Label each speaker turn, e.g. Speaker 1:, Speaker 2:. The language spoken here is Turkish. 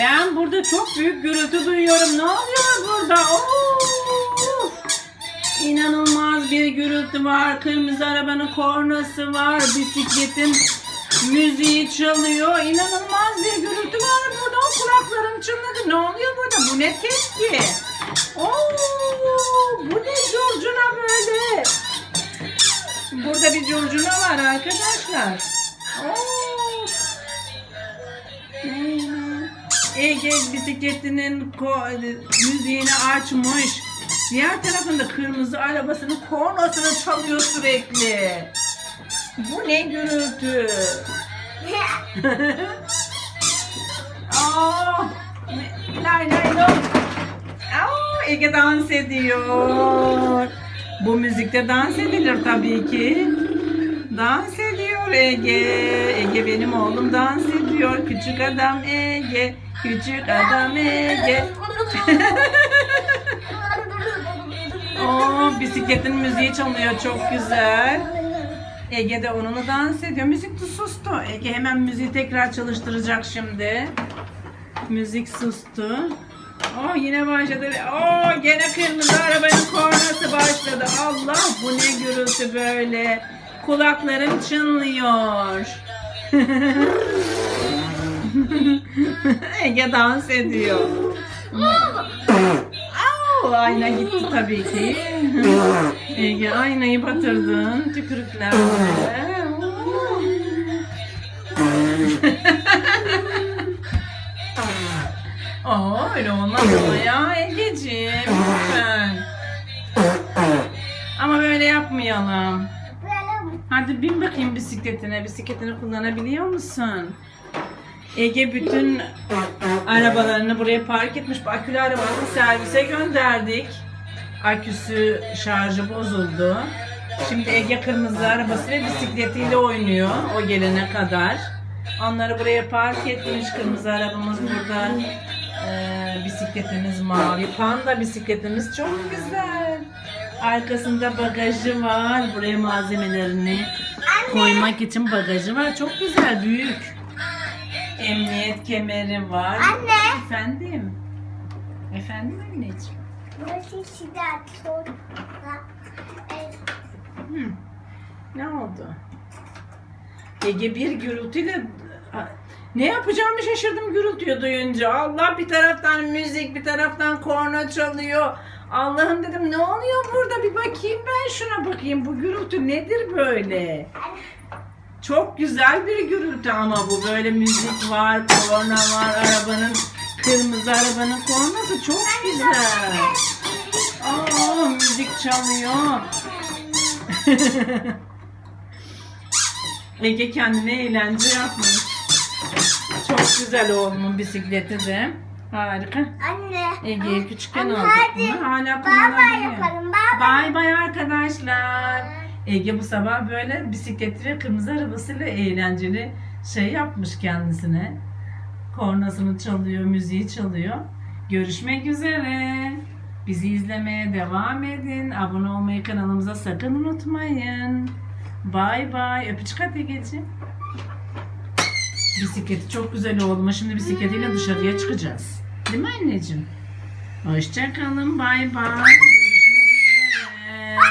Speaker 1: Ben burada çok büyük gürültü duyuyorum. Ne oluyor burada? Oo! İnanılmaz bir gürültü var. Kırmızı arabanın kornası var. Bisikletin müziği çalıyor. İnanılmaz bir gürültü var burada. O kulaklarım çınladı. Ne oluyor burada? Bu ne tepki? Oo! Bu ne curcuna böyle? Burada bir curcuna var arkadaşlar. Oo! Ege bisikletinin müziğini açmış. Diğer tarafında kırmızı arabasının kornosunu çalıyor sürekli. Bu ne gürültü? Aa, lay lay lay. Aa, Ege dans ediyor. Bu müzikte dans edilir tabii ki. Dans ediyor Ege. Ege benim oğlum dans ediyor. Küçük adam Ege. Küçük adam Ege. Oo, bisikletin müziği çalıyor çok güzel. Ege de onunla dans ediyor. Müzik de sustu. Ege hemen müziği tekrar çalıştıracak şimdi. Müzik sustu. Oh yine başladı. Oh gene kırmızı arabanın kornası başladı. Allah bu ne gürültü böyle. Kulaklarım çınlıyor. Ege dans ediyor. Au, ayna gitti tabii ki. Ege aynayı batırdın tükürüklerle. Aa öyle olmaz ama ya Egeciğim lütfen. Ama böyle yapmayalım. Hadi bin bakayım bisikletine. Bisikletini kullanabiliyor musun? Ege bütün arabalarını buraya park etmiş. Akülü arabasını servise gönderdik. Aküsü şarjı bozuldu. Şimdi Ege kırmızı arabası ve bisikletiyle oynuyor o gelene kadar. Onları buraya park etmiş. Kırmızı arabamız burada. Ee, bisikletimiz mavi. Panda bisikletimiz çok güzel. Arkasında bagajı var. Buraya malzemelerini koymak için bagajı var. Çok güzel, büyük. Emniyet kemeri var.
Speaker 2: Anne.
Speaker 1: Efendim? Efendim anneciğim?
Speaker 2: Burası silah sonra.
Speaker 1: Hı. Ne oldu? Ege bir gürültüyle ne yapacağımı şaşırdım gürültüyü duyunca. Allah bir taraftan müzik bir taraftan korna çalıyor. Allah'ım dedim ne oluyor burada bir bakayım ben şuna bakayım bu gürültü nedir böyle? Çok güzel bir gürültü ama bu böyle müzik var, korna var, arabanın kırmızı arabanın kornası çok güzel. Aa müzik çalıyor. Ege kendine eğlence yapmış. Çok güzel oğlumun bisikleti de. Harika.
Speaker 2: Anne.
Speaker 1: Ege'yi küçükken aldık. Hala kullanabiliyor. Bay bay arkadaşlar. Ege bu sabah böyle bisikleti ve kırmızı arabasıyla eğlenceli şey yapmış kendisine. Kornasını çalıyor, müziği çalıyor. Görüşmek üzere. Bizi izlemeye devam edin. Abone olmayı kanalımıza sakın unutmayın. Bay bay. Öpücük at Ege'ciğim. Bisikleti çok güzel oldu. Şimdi bisikletiyle dışarıya çıkacağız. Değil mi anneciğim? Hoşçakalın. Bay bay.